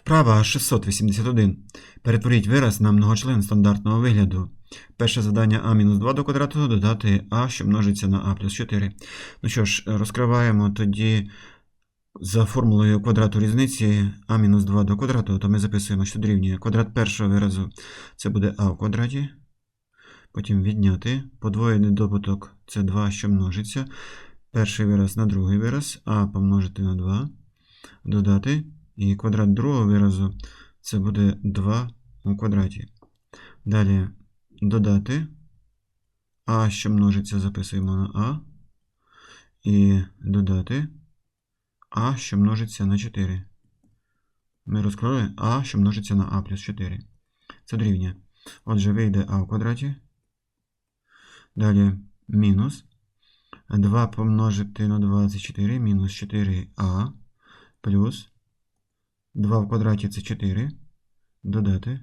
Вправа 681. Перетворіть вираз на многочлен стандартного вигляду. Перше завдання а мінус 2 до квадрату додати а, що множиться на а плюс 4. Ну що ж, розкриваємо тоді за формулою квадрату різниці а мінус 2 до квадрату, то ми записуємо, що дорівнює квадрат першого виразу це буде а в квадраті. Потім відняти. Подвоєний добуток це 2, що множиться. Перший вираз на другий вираз, а помножити на 2. Додати. І квадрат другого виразу це буде 2 у квадраті. Далі додати. А, що множиться, записуємо на А. І додати А, що множиться на 4. Ми розкрили А, що множиться на А плюс 4. Це дорівнює. Отже, вийде А в квадраті. Далі мінус. 2 помножити на 24 мінус 4а плюс 2 в квадраті це 4. Додати.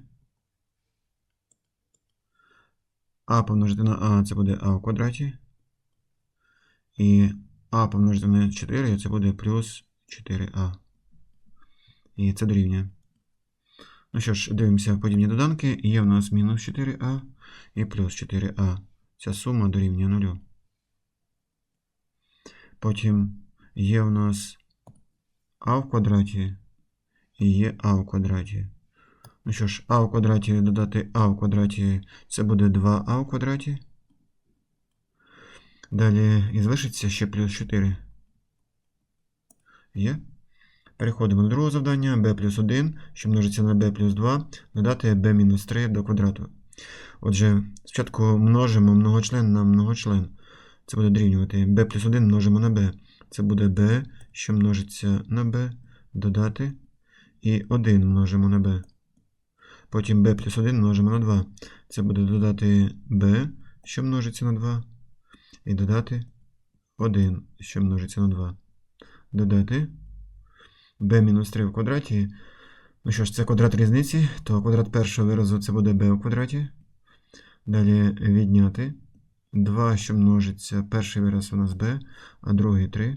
А помножити на А це буде А в квадраті. І А помножити на 4 це буде плюс 4а. І це дорівнює. Ну що ж, дивимося подібні доданки. Є в нас мінус 4а і плюс 4а. Ця сума дорівнює 0. Потім є в нас а в квадраті і є а в квадраті. Ну що ж, а в квадраті додати а в квадраті це буде 2а в квадраті. Далі і залишиться ще плюс 4. Є. Переходимо до другого завдання b плюс 1, що множиться на b плюс 2, додати b мінус 3 до квадрату. Отже, спочатку множимо многочлен на многочлен. Це буде дорівнювати b плюс 1 множимо на b. Це буде b, що множиться на b, додати. І 1 множимо на b. Потім b плюс 1 множимо на 2. Це буде додати b, що множиться на 2. І додати 1, що множиться на 2. Додати b мінус 3 в квадраті. Ну що ж, це квадрат різниці, то квадрат першого виразу це буде b у квадраті. Далі відняти. 2, що множиться, перший вираз у нас b, а другий 3.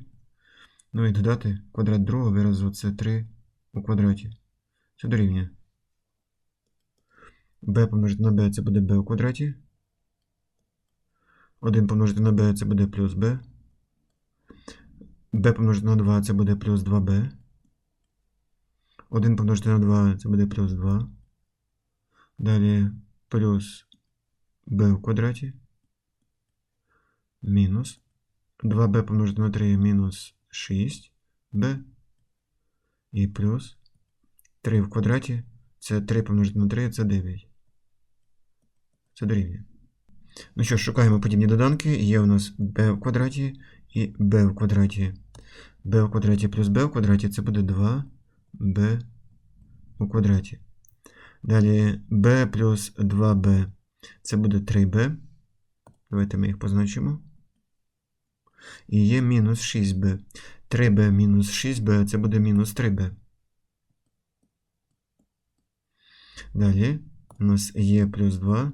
Ну і додати квадрат другого виразу це 3 у квадраті. Це дорівнює. b помножити на b це буде b у квадраті. 1 помножити на b це буде плюс b. b помножити на 2 це буде плюс 2b. 1 помножити на 2 це буде плюс 2. Далі плюс b в квадраті. Мінус. 2b помножити на 3 мінус 6b. І плюс 3 в квадраті. Це 3 помножити на 3 це 9. Це дорівнює. Ну що ж, шукаємо подібні доданки. Є у нас b в квадраті і b в квадраті. b в квадраті плюс b в квадраті це буде 2b у квадраті. Далі b плюс 2b це буде 3b. Давайте ми їх позначимо. І є мінус 6b. 3b мінус 6b це буде мінус 3b. Далі у нас є плюс 2,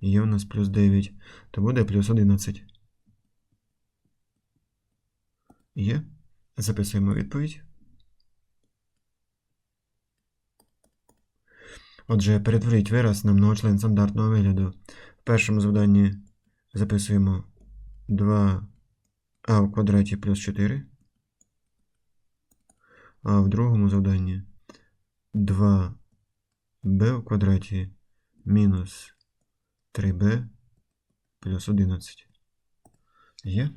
і є у нас плюс 9, то буде плюс 11. Є. Записуємо відповідь. Отже, перетворіть вираз на многочлен стандартного вигляду. В першому завданні записуємо 2а в квадраті плюс 4. А в другому завданні 2b в квадраті мінус 3b плюс 11. Є?